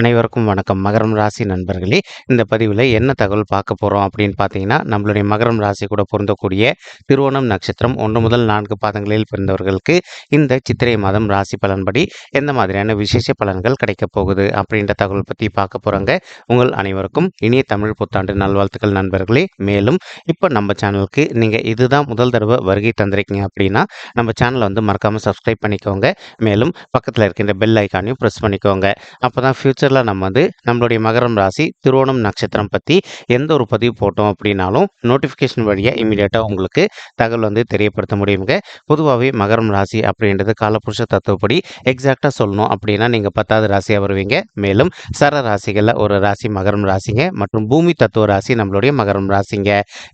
அனைவருக்கும் வணக்கம். மகரம் ராசி நண்பர்களே இந்த பதிவில் என்ன தகவல் பார்க்க போகிறோம் அப்படின்னு பார்த்தீங்கன்னா நம்மளுடைய மகரம் ராசி கூட பொருந்தக்கூடிய திருவோணம் நட்சத்திரம் ஒன்று முதல் நான்கு பாதங்களில் பிறந்தவர்களுக்கு இந்த சித்திரை மாதம் ராசி பலன்படி எந்த மாதிரியான விசேஷ பலன்கள் கிடைக்கப் போகுது அப்படின்ற தகவல் பற்றி பார்க்க போகிறாங்க உங்கள் அனைவருக்கும் இனிய தமிழ் புத்தாண்டு நல்வாழ்த்துக்கள் நண்பர்களே. மேலும் இப்போ நம்ம சேனலுக்கு நீங்கள் இதுதான் முதல் தடவை வருகை தந்திருக்கீங்க அப்படின்னா நம்ம சேனலை வந்து மறக்காமல் சப்ஸ்கிரைப் பண்ணிக்கோங்க. மேலும் பக்கத்தில் இருக்கின்ற பெல் ஐக்கானையும் ப்ரெஸ் பண்ணிக்கோங்க. அப்போ தான் ஃபியூச்சரில் நம்ம வந்து நம்மளுடைய மகரம் ராசி திருவோணம் நட்சத்திரம் பற்றி எந்த ஒரு பதிவு போட்டோம் அப்படின்னாலும் நோட்டிஃபிகேஷன் வழியாக இமீடியட்டாக உங்களுக்கு தகவல் வந்து தெரியப்படுத்த முடியுங்க. பொதுவாகவே மகரம் ராசி அப்படின்றது காலப்புருஷ தத்துவப்படி எக்ஸாக்டாக சொல்லணும் அப்படின்னா நீங்கள் பத்தாவது ராசியாக வருவீங்க. மேலும் சர ராசிகளில் ஒரு ராசி மகரம் ராசிங்க மற்றும் பூமி தத்துவ ராசி நம்மளுடைய மகரம் ராசிங்க.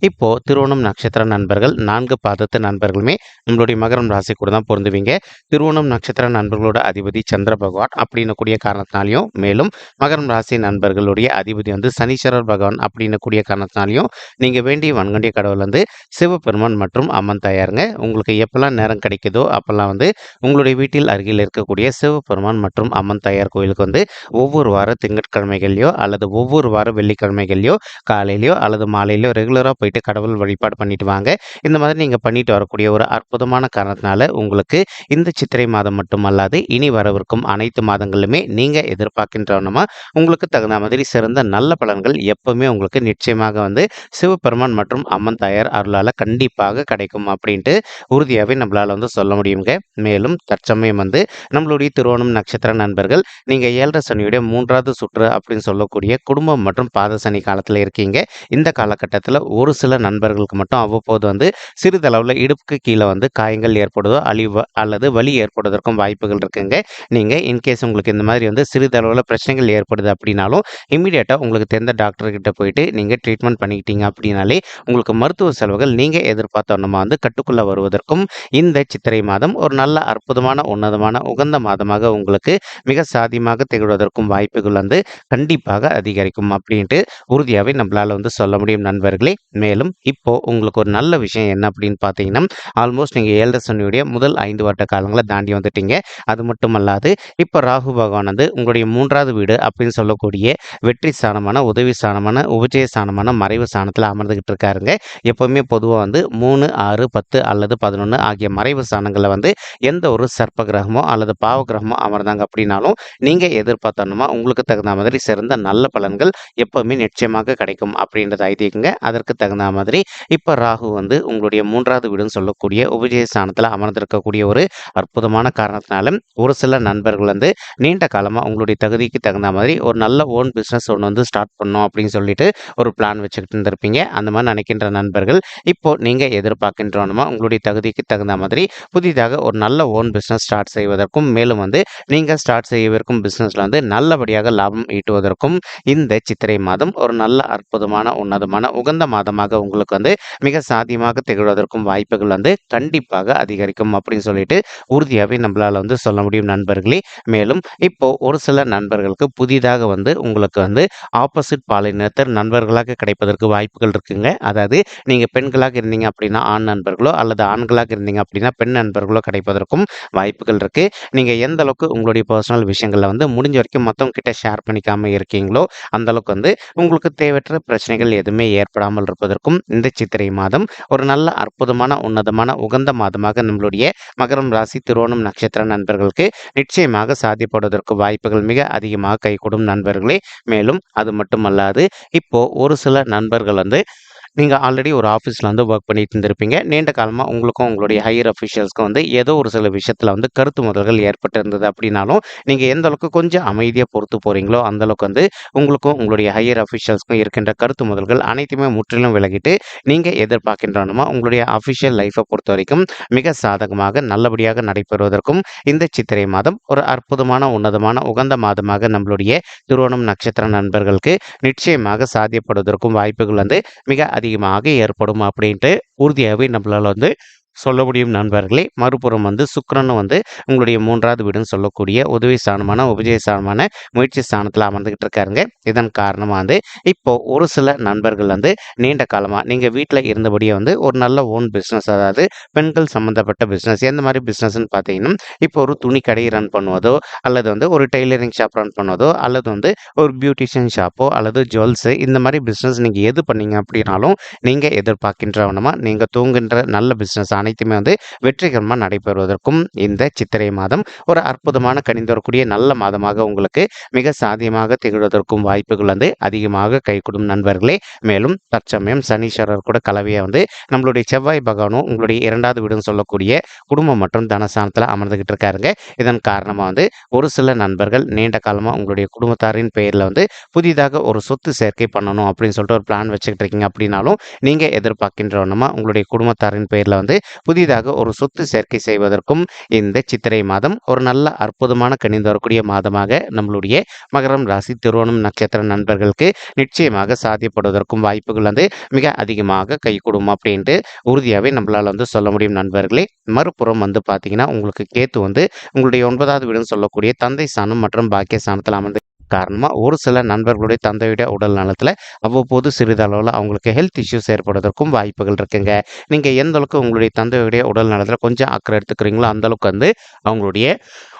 இப்போது திருவோணம் நட்சத்திர நண்பர்கள் நான்கு பாதத்து நண்பர்களுமே நம்மளுடைய மகரம் ராசி கூட தான் பொருந்துவீங்க. திருவோணம் நட்சத்திர நண்பர்களோட அதிபதி சந்திர பகவான் அப்படின்னு கூடிய காரணத்தினாலையும் மேலும் மகரம் ராசி நண்பர்களுடைய அதிபதி வந்து சனீஸ்வரர் பகவான் அப்படின்னு கூடிய காரணத்தினாலையும் நீங்கள் வேண்டிய வன்கண்டிய கடவுள் வந்து சிவபெருமான் மற்றும் அம்மன் தாயாருங்க. உங்களுக்கு எப்பெல்லாம் நேரம் கிடைக்குதோ அப்போல்லாம் வந்து உங்களுடைய வீட்டில் அருகில் இருக்கக்கூடிய சிவபெருமான் மற்றும் அம்மன் தாயார் கோயிலுக்கு வந்து ஒவ்வொரு வார திங்கட்கிழமைகள்லையோ அல்லது ஒவ்வொரு வார வெள்ளிக்கிழமைகள்லையோ காலையிலையோ அல்லது மாலையிலையோ ரெகுலராக போயிட்டு கடவுள் வழிபாடு பண்ணிட்டு வாங்க. இந்த மாதிரி நீங்கள் பண்ணிட்டு வரக்கூடிய ஒரு அற்புதமான காரணத்தினால உங்களுக்கு இந்த சித்திரை மாதம் மட்டுமல்லாது இனி வரவிருக்கும் அனைத்து மாதங்களுமே நீங்கள் எதிர்பார்க்கின்றனமா உங்களுக்கு தகுந்த மாதிரி சிறந்த நல்ல பலன்கள் எப்பவுமே உங்களுக்கு நிச்சயமாக வந்து சிவபெருமான் மற்றும் அம்மன் தாயார் அருளால் கண்டிப்பாக கிடைக்கும் அப்படின்ட்டு உறுதியாகவே நம்மளால் வந்து சொல்ல முடியுங்க. மேலும் தற்சமயம் வந்து நம்மளுடைய திருவோணம் நட்சத்திர நண்பர்கள் நீங்கள் ஏழரை சனியுடைய மூன்றாவது சுற்று அப்படின்னு சொல்லக்கூடிய குடும்பம் மற்றும் பாத சனி காலத்தில் இருக்கீங்க. இந்த காலகட்டத்தில் ஒரு சில நண்பர்களுக்கு மட்டும் அவ்வப்போது வந்து சிறிதளவில் இடுப்புக்கு கீழே வந்து காயங்கள் ஏற்படுதோ அழிவு அல்லது வலி ஏற்படுவதற்கும் வாய்ப்புகள் இருக்குங்க. நீங்கள் இன்கேஸ் உங்களுக்கு இந்த மாதிரி வந்து சிறிதளவில் பிரச்சனைகள் ஏற்படுது அப்படின்னாலும் இம்மிடியேட்டாக உங்களுக்கு தெரிந்த டாக்டர்கிட்ட போயிட்டு நீங்கள் ட்ரீட்மெண்ட் பண்ணிக்கிட்டீங்க அப்படின்னாலே உங்களுக்கு மருத்துவ செலவுகள் நீங்கள் எதிர்பார்த்த ஒன்றுமா வந்து கட்டுக்குள்ளே வருவதற்கும் இந்த சித்திரை மாதம் ஒரு நல்ல அற்புதமான உன்னதமான உகந்த மாதமாக உங்களுக்கு மிக சாதியமாக திகழ்வதற்கும் வாய்ப்புகள் வந்து கண்டிப்பாக அதிகரிக்கும் அப்படின்ட்டு உறுதியாகவே நம்மளால் வந்து சொல்ல முடியும் நண்பர்களே. மேலும் இப்போ உங்களுக்கு ஒரு நல்ல விஷயம் என்ன அப்படின்னு பார்த்தீங்கன்னா ஆல்மோஸ்ட் நீங்கள் ஏழரை சனியுடைய முதல் ஐந்து வருட காலங்களை தாண்டி வந்துட்டீங்க. அது மட்டும் அல்லாது இப்போ ராகு பகவான் வந்து உங்களுடைய மூன்றாவது வீடு அப்படின்னு சொல்லக்கூடிய வெற்றி ஸ்தானமான உதவி ஸ்தானமான உபஜய ஸ்தானமான மறைவு ஸ்தானத்தில் அமர்ந்துகிட்டு இருக்காருங்க. எப்போவுமே பொதுவாக வந்து மூணு ஆறு பத்து அல்லது பதினொன்று ஆகிய மறைவு ஸ்தானங்களில் வந்து எந்த ஒரு சர்ப்ப கிரகமோ அல்லது பாவ கிரகமோ அமர்ந்தாங்க அப்படின்னாலும் நீங்கள் எதிர்பார்த்தோம்னா உங்களுக்கு தகுந்த மாதிரி சிறந்த நல்ல பலன்கள் எப்போவுமே நிச்சயமாக கிடைக்கும் அப்படின்றது ஐதீகங்க. அதற்கு தகுந்த மாதிரி இப்போ ராகு வந்து உங்களுடைய மூன்றாவது வீடுன்னு சொல்லக்கூடிய உபஜய ஸ்தானத்தில் அமர்ந்திருக்கக்கூடிய ஒரு அற்புதமான காரணத்தினாலும் ஒரு சில நண்பர்கள் வந்து நீண்ட காலமாக உங்களுடைய தேவைக்கு தகுந்த மாதிரி ஒரு நல்ல ஓன் பிஸ்னஸ் ஒன்று வந்து ஸ்டார்ட் பண்ணோம் அப்படின்னு சொல்லிட்டு ஒரு பிளான் வச்சுக்கிட்டு இருந்திருப்பீங்க. அந்த மாதிரி நினைக்கின்ற நண்பர்கள் இப்போ நீங்கள் எதிர்பார்க்கின்றோனுமா உங்களுடைய தகுதிக்கு தகுந்த மாதிரி புதிதாக ஒரு நல்ல ஓன் பிஸ்னஸ் ஸ்டார்ட் செய்வதற்கும் மேலும் வந்து நீங்கள் ஸ்டார்ட் செய்யவிருக்கும் பிஸ்னஸில் வந்து நல்லபடியாக லாபம் ஈட்டுவதற்கும் இந்த சித்திரை மாதம் ஒரு நல்ல அற்புதமான உன்னதமான உகந்த மாதமாக உங்களுக்கு வந்து மிக சாத்தியமாக திகழ்வதற்கும் வாய்ப்புகள் வந்து கண்டிப்பாக அதிகரிக்கும் அப்படின்னு சொல்லிட்டு உறுதியாகவே நம்மளால் வந்து சொல்ல முடியும் நண்பர்களே. மேலும் இப்போ ஒரு சில நண்பர்கள் நண்பர்களுக்கு புதிதாக வந்து உங்களுக்கு வந்து ஆப்போசிட் பாலினத்தர் நண்பர்களாக கிடைப்பதற்கு வாய்ப்புகள் இருக்குங்க. அதாவது நீங்கள் பெண்களாக இருந்தீங்க அப்படின்னா ஆண் நண்பர்களோ அல்லது ஆண்களாக இருந்தீங்க அப்படின்னா பெண் நண்பர்களோ கிடைப்பதற்கும் வாய்ப்புகள் இருக்குது நீங்கள் எந்த அளவுக்கு உங்களுடைய பர்சனல் விஷயங்களில் வந்து முடிஞ்ச வரைக்கும் மற்றவங்க கிட்ட ஷேர் பண்ணிக்காமல் இருக்கீங்களோ அந்த அளவுக்கு வந்து உங்களுக்கு தேவையற்ற பிரச்சனைகள் எதுவுமே ஏற்படாமல் இருப்பதற்கும் இந்த சித்திரை மாதம் ஒரு நல்ல அற்புதமான உன்னதமான உகந்த மாதமாக நம்மளுடைய மகரம் ராசி திருவோணம் நட்சத்திர நண்பர்களுக்கு நிச்சயமாக சாதிப்படுவதற்கு வாய்ப்புகள் மிக அதிகம் அதிகமாக கைகூடும் நண்பர்களே. மேலும் அது மட்டுமல்லாது இப்போ ஒரு சில நண்பர்கள் வந்து நீங்கள் ஆல்ரெடி ஒரு ஆஃபீஸில் வந்து ஒர்க் பண்ணிட்டு இருந்திருப்பீங்க. நீண்ட காலமாக உங்களுக்கும் உங்களுடைய ஹையர் அஃபிஷியல்ஸ்க்கும் வந்து ஏதோ ஒரு சில விஷயத்தில் வந்து கருத்து முதல்கள் ஏற்பட்டிருந்தது அப்படின்னாலும் நீங்கள் எந்த அளவுக்கு கொஞ்சம் அமைதியாக பொறுத்து போகிறீங்களோ அந்த அளவுக்கு வந்து உங்களுக்கும் உங்களுடைய ஹையர் அஃபிஷியல்ஸ்க்கும் இருக்கின்ற கருத்து முதல்கள் அனைத்துமே முற்றிலும் விலகிட்டு நீங்கள் எதிர்பார்க்கின்றனமா உங்களுடைய அஃபிஷியல் லைஃப்பை பொறுத்த வரைக்கும் மிக சாதகமாக நல்லபடியாக நடைபெறுவதற்கும் இந்த சித்திரை மாதம் ஒரு அற்புதமான உன்னதமான உகந்த மாதமாக நம்மளுடைய திருவோணம் நட்சத்திர நண்பர்களுக்கு நிச்சயமாக சாத்தியப்படுவதற்கும் வாய்ப்புகள் வந்து மிக அதிகமாக ஏற்படும் அப்படின்ட்டு உறுதியாகவே நம்மளால் வந்து சொல்ல முடியும் நண்பர்களே. மறுபுறம் வந்து சுக்கிரனும் வந்து உங்களுடைய மூன்றாவது வீடுன்னு சொல்லக்கூடிய உதவி ஸ்தானமான உபஜய ஸ்தானமான முயற்சி ஸ்தானத்தில் அமர்ந்துகிட்டு இருக்காருங்க. இதன் காரணமாக வந்து இப்போ ஒரு சில நண்பர்கள் வந்து நீண்ட காலமாக நீங்கள் வீட்டில் இருந்தபடியே வந்து ஒரு நல்ல ஓன் பிஸ்னஸ் அதாவது பெண்கள் சம்மந்தப்பட்ட பிஸ்னஸ் எந்த மாதிரி பிஸ்னஸ்ன்னு பார்த்தீங்கன்னா இப்போ ஒரு துணி கடை ரன் பண்ணுவதோ அல்லது வந்து ஒரு டெய்லரிங் ஷாப் ரன் பண்ணுவதோ அல்லது வந்து ஒரு பியூட்டிஷியன் ஷாப்போ அல்லது ஜுவல்ஸு இந்த மாதிரி பிஸ்னஸ் நீங்கள் எது பண்ணீங்க அப்படின்னாலும் நீங்கள் எதிர்பார்க்கின்றவனமாக நீங்கள் தூங்குகின்ற நல்ல பிஸ்னஸ் அனைத்துமே வந்து வெற்றிகரமாக நடைபெறுவதற்கும் இந்த சித்திரை மாதம் ஒரு அற்புதமான கணிந்து வரக்கூடிய நல்ல மாதமாக உங்களுக்கு மிக சாதியமாக திகழ்வதற்கும் வாய்ப்புகள் வந்து அதிகமாக கைகூடும் நண்பர்களே. மேலும் தற்சமயம் சனீஸ்வரர் கூட கலவையாக வந்து நம்மளுடைய செவ்வாய் பகவானும் உங்களுடைய இரண்டாவது வீடுன்னு சொல்லக்கூடிய குடும்பம் மற்றும் தனசானத்தில் அமர்ந்துகிட்டு இருக்காருங்க. இதன் காரணமாக வந்து ஒரு சில நண்பர்கள் நீண்ட காலமாக உங்களுடைய குடும்பத்தாரின் பெயரில் வந்து புதிதாக ஒரு சொத்து சேர்க்கை பண்ணணும் அப்படின்னு சொல்லிட்டு ஒரு பிளான் வச்சுக்கிட்டு இருக்கீங்க அப்படின்னாலும் நீங்கள் எதிர்பார்க்கின்றவனமா உங்களுடைய குடும்பத்தாரின் பெயரில் வந்து புதிதாக ஒரு சொத்து சேர்க்கை செய்வதற்கும் இந்த சித்திரை மாதம் ஒரு நல்ல அற்புதமான கணிந்து வரக்கூடிய மாதமாக நம்மளுடைய மகரம் ராசி திருவோணம் நட்சத்திர நண்பர்களுக்கு நிச்சயமாக சாத்தியப்படுவதற்கும் வாய்ப்புகள் வந்து மிக அதிகமாக கைகூடும் அப்படின்ட்டு உறுதியாகவே நம்மளால் வந்து சொல்ல முடியும் நண்பர்களே. மறுபுறம் வந்து பார்த்தீங்கன்னா உங்களுக்கு கேத்து வந்து உங்களுடைய ஒன்பதாவது வீடுன்னு சொல்லக்கூடிய தந்தை ஸ்தானம் மற்றும் பாக்கிய ஸ்தானத்தில் அமர்ந்து காரணமாக ஒரு சில நண்பர்களுடைய தந்தையுடைய உடல் நலத்தில் அவ்வப்போது சிறிதளவில் அவங்களுக்கு ஹெல்த் இஷ்யூஸ் ஏற்படுவதற்கும் வாய்ப்புகள் இருக்குங்க. நீங்கள் எந்த அளவுக்கு உங்களுடைய தந்தையுடைய உடல் நலத்தில் கொஞ்சம் அக்கறை எடுத்துக்கிறீங்களோ அந்தளவுக்கு வந்து அவங்களுடைய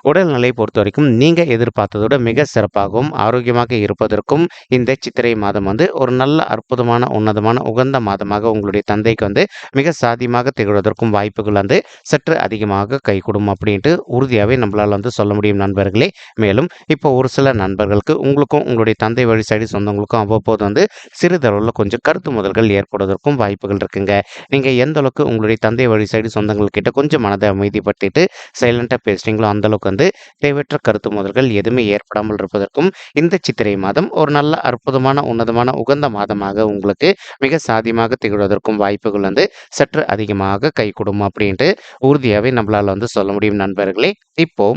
உடல்நிலை பொறுத்த வரைக்கும் நீங்கள் எதிர்பார்த்ததோட மிக சிறப்பாகவும் ஆரோக்கியமாக இருப்பதற்கும் இந்த சித்திரை மாதம் வந்து ஒரு நல்ல அற்புதமான உன்னதமான உகந்த மாதமாக உங்களுடைய தந்தைக்கு வந்து மிக சாதியமாக திகழ்வதற்கும் வாய்ப்புகள் வந்து சற்று அதிகமாக கைகூடும் அப்படின்ட்டு உறுதியாகவே நம்மளால் வந்து சொல்ல முடியும் நண்பர்களே. மேலும் இப்போ ஒரு சில நண்பர்களுக்கு உங்களுக்கும் உங்களுடைய தந்தை வழி சைடு சொந்தங்களுக்கும் அவ்வப்போது வந்து சிறிதளவில் கொஞ்சம் கருத்து முதல்கள் ஏற்படுவதற்கும் வாய்ப்புகள் இருக்குங்க. நீங்கள் எந்த அளவுக்கு உங்களுடைய தந்தை வழி சைடு சொந்தங்கள்கிட்ட கொஞ்சம் மனதை அமைதிப்படுத்திட்டு சைலண்டாக பேசுகிறீங்களோ அந்த அளவுக்கு வந்து தேவையற்ற கருத்து முதல்கள் எதுவுமே ஏற்படாமல் இருப்பதற்கும் இந்த சித்திரை மாதம் ஒரு நல்ல அற்புதமான உன்னதமான உகந்த மாதமாக உங்களுக்கு மிக சாதியமாக திகழ்வதற்கும் வாய்ப்புகள் வந்து சற்று அதிகமாக கை கொடுக்கும் அப்படின்ட்டு உறுதியாகவே நம்மளால் வந்து சொல்ல முடியும் நண்பர்களே. இப்போ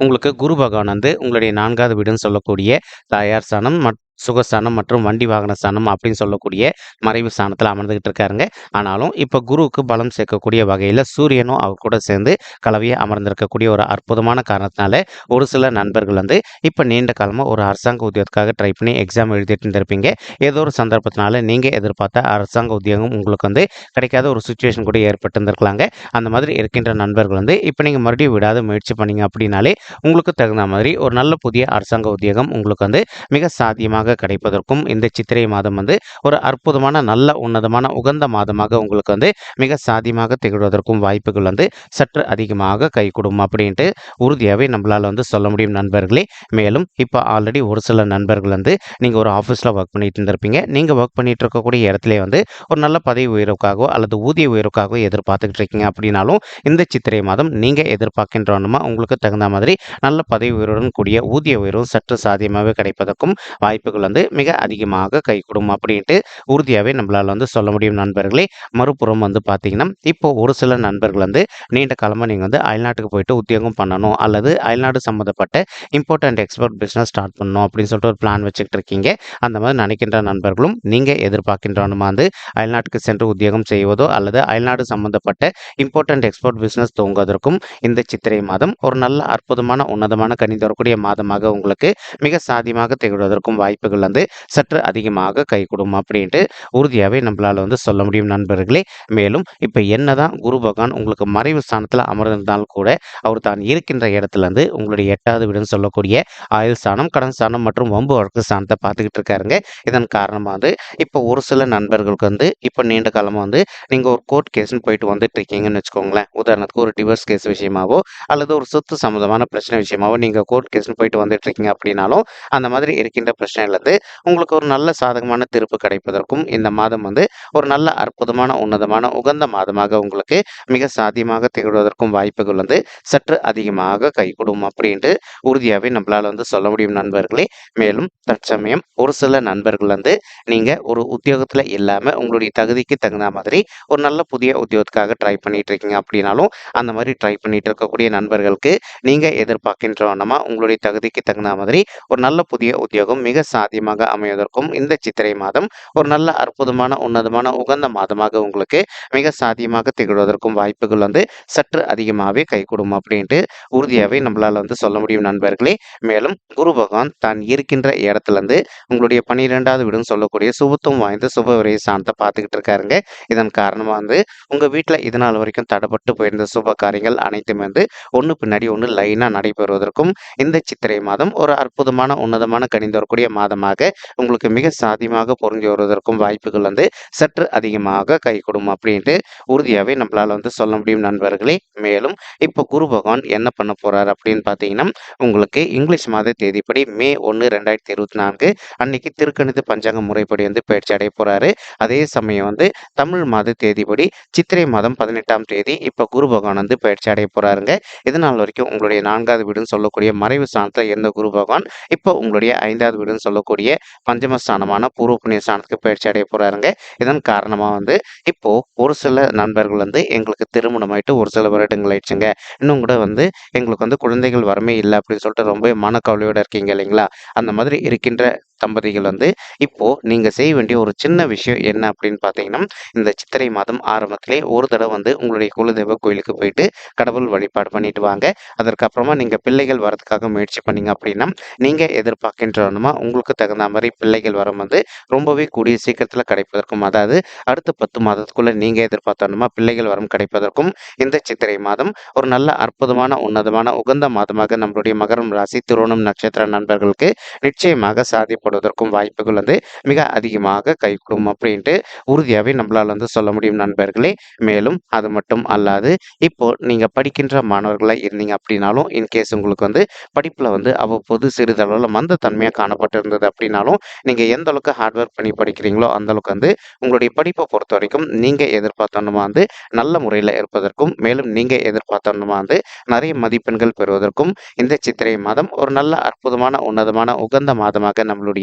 உங்களுக்கு குரு பகவான் வந்து உங்களுடைய நான்காவது வீடுன்னு சொல்லக்கூடிய தாயார் ஸ்தானம் மற் சுகஸ்தானம் மற்றும் வண்டி வாகன ஸ்தானம் அப்படின்னு சொல்லக்கூடிய மறைவு ஸ்தானத்தில் அமர்ந்துகிட்டு இருக்காருங்க. ஆனாலும் இப்போ குருவுக்கு பலம் சேர்க்கக்கூடிய வகையில் சூரியனும் அவர் கூட சேர்ந்து கலவையாக அமர்ந்திருக்கக்கூடிய ஒரு அற்புதமான காரணத்தினால ஒரு சில நண்பர்கள் வந்து இப்போ நீண்ட காலமாக ஒரு அரசாங்க உத்தியோகத்துக்காக ட்ரை பண்ணி எக்ஸாம் எழுதிட்டு இருந்திருப்பீங்க. ஏதோ ஒரு சந்தர்ப்பத்தினால நீங்கள் எதிர்பார்த்த அரசாங்க உத்தியோகம் உங்களுக்கு வந்து கிடைக்காத ஒரு சுச்சுவேஷன் கூட ஏற்பட்டு இருந்திருக்கலாங்க அந்த மாதிரி இருக்கின்ற நண்பர்கள் வந்து இப்போ நீங்கள் மறுபடியும் விடாத முயற்சி பண்ணீங்க அப்படின்னாலே உங்களுக்கு தகுந்த மாதிரி ஒரு நல்ல புதிய அரசாங்க உத்தியோகம் உங்களுக்கு வந்து மிக சாத்தியமாக கிடைப்பதற்கும் இந்த சித்திரை மாதம் வந்து ஒரு அற்புதமான நல்ல உன்னதமான உகந்த மாதமாக உங்களுக்கு வந்து மிக சாதியமாக திகழ்வதற்கும் வாய்ப்புகள் வந்து சற்று அதிகமாக கைகூடும் அப்படின்ட்டு உறுதியாகவே நம்மளால் வந்து சொல்ல முடியும் நண்பர்களே. மேலும் இப்போ ஆல்ரெடி ஒரு சில நண்பர்கள் வந்து நீங்கள் ஒரு ஆஃபீஸில் ஒர்க் பண்ணிட்டு இருந்திருப்பீங்க. நீங்கள் ஒர்க் பண்ணிட்டு இருக்கக்கூடிய இடத்துல வந்து ஒரு நல்ல பதவி உயர்வுக்காகவோ அல்லது ஊதிய உயர்வுக்காகவோ எதிர்பார்த்துக்கிட்டு இருக்கீங்க அப்படின்னாலும் இந்த சித்திரை மாதம் நீங்கள் எதிர்பார்க்கின்றவனுமா உங்களுக்கு தகுந்த மாதிரி நல்ல பதவி உயர்வுடன் கூடிய ஊதிய உயர்வும் சற்று சாதியமாகவே கிடைப்பதற்கும் வாய்ப்புகள் வந்து மிக அதிகமாக கைகூடும் அப்படின்ட்டு உறுதியாகவே நம்மளால் வந்து சொல்ல முடியும் நண்பர்களே. மறுபுறம் வந்து பார்த்தீங்கன்னா இப்போ ஒரு சில நண்பர்கள் வந்து நீண்ட காலமாக நீங்கள் வந்து அயல்நாட்டுக்கு போயிட்டு உத்தியோகம் பண்ணணும் அல்லது அயல்நாடு சம்மந்தப்பட்ட இம்பார்ட்டன்ட் எக்ஸ்போர்ட் பிஸ்னஸ் ஸ்டார்ட் பண்ணணும் அப்படின்னு சொல்லிட்டு ஒரு பிளான் வச்சுக்கிட்டு இருக்கீங்க. அந்த மாதிரி நினைக்கின்ற நண்பர்களும் நீங்கள் எதிர்பார்க்கின்றவனுமா வந்து அயல்நாட்டுக்கு சென்று உத்தியோகம் செய்வதோ அல்லது அயல்நாடு சம்மந்தப்பட்ட இம்பார்ட்டன்ட் எக்ஸ்போர்ட் பிஸ்னஸ் தூங்குவதற்கும் இந்த சித்திரை மாதம் ஒரு நல்ல அற்புதமான உன்னதமான கணிந்து வரக்கூடிய மாதமாக உங்களுக்கு மிக சாதியமாக திகழ்வதற்கும் வாய்ப்பு வாய்ப்புகள் வந்து சற்று அதிகமாக கைகூடும் அப்படின்ட்டு உறுதியாகவே நம்மளால் வந்து சொல்ல முடியும் நண்பர்களே. மேலும் இப்போ என்னதான் குரு பகவான் உங்களுக்கு மறைவு ஸ்தானத்தில் அமர்ந்திருந்தாலும் கூட அவர் தான் இருக்கின்ற இடத்துல இருந்து உங்களுடைய எட்டாவது வீடுன்னு சொல்லக்கூடிய ஆயுள் ஸ்தானம் கடன் ஸ்தானம் மற்றும் வம்பு வழக்கு ஸ்தானத்தை பார்த்துக்கிட்டு இருக்காருங்க. இதன் காரணமாக வந்து இப்போ ஒரு சில நண்பர்களுக்கு வந்து இப்போ நீண்ட காலமாக வந்து நீங்கள் ஒரு கோர்ட் கேஸ்னு போயிட்டு வந்துட்டு இருக்கீங்கன்னு வச்சுக்கோங்களேன். உதாரணத்துக்கு ஒரு டிவர்ஸ் கேஸ் விஷயமாவோ அல்லது ஒரு சொத்து சம்மந்தமான பிரச்சனை விஷயமாவோ நீங்கள் கோர்ட் கேஸ்னு போயிட்டு வந்துட்டு இருக்கீங்க அப்படின்னாலும் அந்த மாதிரி இருக்கின்ற பிரச்சனைகள் பிரச்சனையிலேருந்து உங்களுக்கு ஒரு நல்ல சாதகமான தீர்ப்பு கிடைப்பதற்கும் இந்த மாதம் வந்து ஒரு நல்ல அற்புதமான உன்னதமான உகந்த மாதமாக உங்களுக்கு மிக சாத்தியமாக திகழ்வதற்கும் வாய்ப்புகள் வந்து சற்று அதிகமாக கைகூடும் அப்படின்ட்டு உறுதியாகவே நம்மளால் வந்து சொல்ல முடியும் நண்பர்களே. மேலும் தற்சமயம் ஒரு சில நண்பர்கள் வந்து நீங்கள் ஒரு உத்தியோகத்தில் இல்லாமல் உங்களுடைய தகுதிக்கு தகுந்த மாதிரி ஒரு நல்ல புதிய உத்தியோகத்துக்காக ட்ரை பண்ணிட்டு இருக்கீங்க அப்படின்னாலும் அந்த மாதிரி ட்ரை பண்ணிட்டு இருக்கக்கூடிய நண்பர்களுக்கு நீங்கள் எதிர்பார்க்கின்ற வண்ணமாக உங்களுடைய தகுதிக்கு தகுந்த மாதிரி ஒரு நல்ல புதிய உத்தியோகம் மிக சாத்தியமாக அமைவதற்கும் இந்த சித்திரை மாதம் ஒரு நல்ல அற்புதமான உன்னதமான உகந்த மாதமாக உங்களுக்கு மிக சாத்தியமாக திகழ்வதற்கும் வாய்ப்புகள் வந்து சற்று அதிகமாகவே கைகூடும் அப்படின்ட்டு உறுதியாகவே நம்மளால் வந்து சொல்ல முடியும் நண்பர்களே. மேலும் குரு பகவான் தான் இருக்கின்ற இடத்துலேருந்து உங்களுடைய பன்னிரெண்டாவது வீடுன்னு சொல்லக்கூடிய சுபத்துவம் வாய்ந்த சுப விரைய சாணத்தை பார்த்துக்கிட்டு இருக்காருங்க. இதன் காரணமாக வந்து உங்கள் வீட்டில் இதனால் வரைக்கும் தடைப்பட்டு போயிருந்த சுப காரியங்கள் அனைத்துமே வந்து ஒன்று பின்னாடி ஒன்று லைனாக நடைபெறுவதற்கும் இந்த சித்திரை மாதம் ஒரு அற்புதமான உன்னதமான கணிந்து வரக்கூடிய மாதமாக உங்களுக்கு மிக சாதியமாக பொருந்தி வருவதற்கும் வாய்ப்புகள் வந்து சற்று அதிகமாக கை கொடுக்கும் அப்படின்ட்டு உறுதியாகவே நம்மளால் வந்து சொல்ல முடியும் நண்பர்களே. மேலும் இப்போ குரு பகவான் என்ன பண்ண போகிறார் அப்படின்னு பார்த்தீங்கன்னா உங்களுக்கு இங்கிலீஷ் மாத தேதிப்படி மே ஒன்று ரெண்டாயிரத்தி இருபத்தி நான்கு அன்னைக்கு திருக்கணித பஞ்சாங்க முறைப்படி வந்து பயிற்சி அடைய போகிறாரு அதே சமயம் வந்து தமிழ் மாத தேதிப்படி சித்திரை மாதம் பதினெட்டாம் தேதி இப்போ குரு பகவான் வந்து பயிற்சி அடைய போகிறாருங்க இதனால் வரைக்கும் உங்களுடைய நான்காவது வீடுன்னு சொல்லக்கூடிய மறைவு ஸ்தானத்தில் எந்த குரு பகவான் இப்போ உங்களுடைய ஐந்தாவது வீடுன்னு சொல்லக்கூடிய பஞ்சமஸ்தானமான பூர்வ புண்ணிய ஸ்தானத்துக்கு பயிற்சி அடைய போறாருங்க. இதன் காரணமாக வந்து இப்போ ஒரு சில நண்பர்கள் வந்து எங்களுக்கு திருமணம் ஆயிட்டு ஒரு சில வருடங்கள் ஆயிடுச்சுங்க. இன்னும் கூட வந்து எங்களுக்கு வந்து குழந்தைகள் வரமே இல்லை அப்படின்னு சொல்லிட்டு ரொம்ப மனக்கவலையோட இருக்கீங்க இல்லைங்களா? அந்த மாதிரி இருக்கின்ற தம்பதிகள் வந்து இப்போ நீங்க செய்ய வேண்டிய ஒரு சின்ன விஷயம் என்ன அப்படின்னு பார்த்தீங்கன்னா இந்த சித்திரை மாதம் ஆரம்பத்திலே ஒரு தடவை வந்து உங்களுடைய குலதெய்வ கோயிலுக்கு போயிட்டு கடவுள் வழிபாடு பண்ணிட்டு வாங்க. அதற்கப்புறமா நீங்க பிள்ளைகள் வரதுக்காக முயற்சி பண்ணீங்க அப்படின்னா நீங்க எதிர்பார்க்கின்றவனுமா உங்களுக்கு தகுந்த மாதிரி பிள்ளைகள் வரம் வந்து ரொம்பவே கூடிய சீக்கிரத்தில் கிடைப்பதற்கும் அதாவது அடுத்த பத்து மாதத்துக்குள்ள நீங்க எதிர்பார்த்தோம்னா பிள்ளைகள் வரம் கிடைப்பதற்கும் இந்த சித்திரை மாதம் ஒரு நல்ல அற்புதமான உன்னதமான உகந்த மாதமாக நம்மளுடைய மகரம் ராசி திருவோணம் நட்சத்திர நண்பர்களுக்கு நிச்சயமாக ஏற்படுவதற்கும் வாய்ப்புகள் வந்து மிக அதிகமாக கைகூடும் அப்படின்ட்டு உறுதியாகவே நம்மளால் வந்து சொல்ல முடியும் நண்பர்களே. மேலும் அது மட்டும் அல்லாது இப்போ நீங்கள் படிக்கின்ற மாணவர்களாக இருந்தீங்க அப்படின்னாலும் இன்கேஸ் உங்களுக்கு வந்து படிப்பில் வந்து அவ்வப்போது சிறிதளவில் மந்த தன்மையாக காணப்பட்டிருந்தது அப்படின்னாலும் நீங்கள் எந்த அளவுக்கு ஹார்ட் ஒர்க் பண்ணி படிக்கிறீங்களோ அந்த அளவுக்கு வந்து உங்களுடைய படிப்பை பொறுத்த வரைக்கும் நீங்கள் எதிர்பார்த்தோன்னுமா வந்து நல்ல முறையில் இருப்பதற்கும் மேலும் நீங்கள் எதிர்பார்த்தோன்னுமா வந்து நிறைய மதிப்பெண்கள் பெறுவதற்கும் இந்த சித்திரை மாதம் ஒரு நல்ல அற்புதமான உன்னதமான உகந்த மாதமாக நம்மளுடைய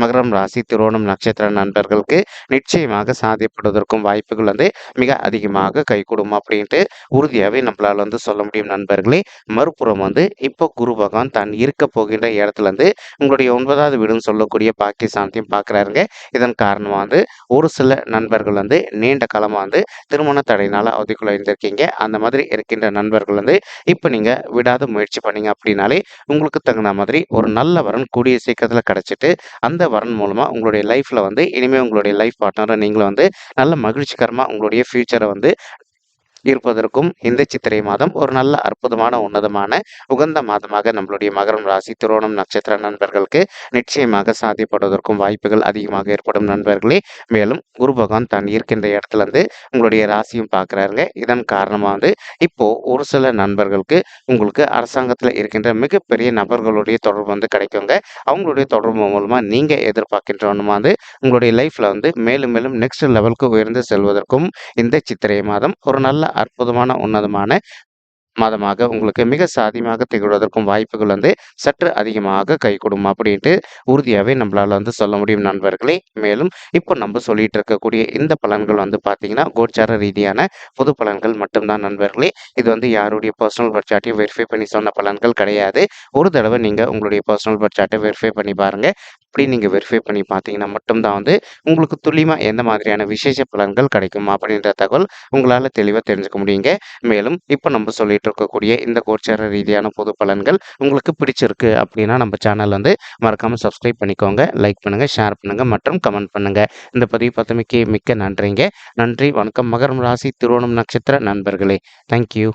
மகரம் ராசி திருவோணம் நட்சத்திர நண்பர்களுக்கு நிச்சயமாக சாதிப்படுவதற்கும் வாய்ப்புகள் வந்து மிக அதிகமாக கைகூடும் அப்படின்ட்டு உறுதியாகவே நம்மளால் வந்து சொல்ல முடியும் நண்பர்களே. மறுபுறம் வந்து இப்போ குரு பகவான் தான் இருக்க போகின்ற இடத்துல இருந்து உங்களுடைய ஒன்பதாவது வீடுன்னு சொல்லக்கூடிய பாக்கியசாந்தியும் பார்க்குறாருங்க இதன் காரணமாக வந்து ஒரு சில நண்பர்கள் வந்து நீண்ட காலமாக வந்து திருமண தடையினால் அவதிக்குள்ள இருந்திருக்கீங்க அந்த மாதிரி இருக்கின்ற நண்பர்கள் வந்து இப்போ நீங்கள் விடாத முயற்சி பண்ணீங்க அப்படின்னாலே உங்களுக்கு தகுந்த மாதிரி ஒரு நல்ல வரன் கூடிய சீக்கிரத்தில் கிடச்சிட்டு அந்த வரன் மூலமாக உங்களுடைய லைஃப்பில் வந்து இனிமேல் உங்களுடைய லைஃப் பார்ட்னரை நீங்களும் வந்து நல்ல மகிழ்ச்சிகரமாக உங்களுடைய ஃப்யூச்சரை வந்து இருப்பதற்கும் இந்த சித்திரை மாதம் ஒரு நல்ல அற்புதமான உன்னதமான உகந்த மாதமாக நம்மளுடைய மகரம் ராசி திருவோணம் நட்சத்திர நண்பர்களுக்கு நிச்சயமாக சாத்தியப்படுவதற்கும் வாய்ப்புகள் அதிகமாக ஏற்படும் நண்பர்களே. மேலும் குரு பகவான் தான் இருக்கின்ற இடத்துல இருந்து உங்களுடைய ராசியும் பார்க்குறாருங்க. இதன் காரணமாக வந்து இப்போ ஒரு சில நண்பர்களுக்கு உங்களுக்கு அரசாங்கத்தில் இருக்கின்ற மிகப்பெரிய நபர்களுடைய தொடர்பு வந்து கிடைக்குங்க. அவங்களுடைய தொடர்பு மூலமாக நீங்கள் எதிர்பார்க்கின்றவனுமா வந்து உங்களுடைய லைஃப்பில் வந்து மேலும் மேலும் நெக்ஸ்ட் லெவலுக்கு உயர்ந்து செல்வதற்கும் இந்த சித்திரை மாதம் ஒரு நல்ல அற்புதமான உன்னதமான மாதமாக உங்களுக்கு மிக சாதியமாக திகழ்வதற்கும் வாய்ப்புகள் வந்து சற்று அதிகமாக கை கொடுக்கும் அப்படின்ட்டு உறுதியாகவே நம்மளால் வந்து சொல்ல முடியும் நண்பர்களே. மேலும் இப்போ நம்ம சொல்லிட்டு இருக்கக்கூடிய இந்த பலன்கள் வந்து பார்த்தீங்கன்னா கோச்சார ரீதியான பொது பலன்கள் மட்டும்தான் நண்பர்களே. இது வந்து யாருடைய பர்சனல் பட்சாட்டையும் வெரிஃபை பண்ணி சொன்ன பலன்கள் கிடையாது. ஒரு தடவை நீங்கள் உங்களுடைய பர்சனல் பட்சாட்டை வெரிஃபை பண்ணி பாருங்கள் அப்படி நீங்கள் வெரிஃபை பண்ணி பார்த்தீங்கன்னா மட்டும்தான் வந்து உங்களுக்கு துல்லியமாக எந்த மாதிரியான விசேஷ பலன்கள் கிடைக்கும் அப்படின்ற தகவல் உங்களால் தெளிவாக தெரிஞ்சுக்க முடியுங்க. மேலும் இப்போ நம்ம சொல்லிட்டு இருக்கக்கூடிய இந்த கோச்சார ரீதியான பொது பலன்கள் உங்களுக்கு பிடிச்சிருக்கு அப்படின்னா நம்ம சேனல் வந்து மறக்காமல் சப்ஸ்கிரைப் பண்ணிக்கோங்க லைக் பண்ணுங்கள் ஷேர் பண்ணுங்கள் மற்றும் கமெண்ட் பண்ணுங்கள் இந்த பதிவு பார்த்தமைக்கு மிக்க நன்றிங்க. நன்றி வணக்கம். மகரம் ராசி திருவோணம் நட்சத்திர நண்பர்களே. தேங்க்யூ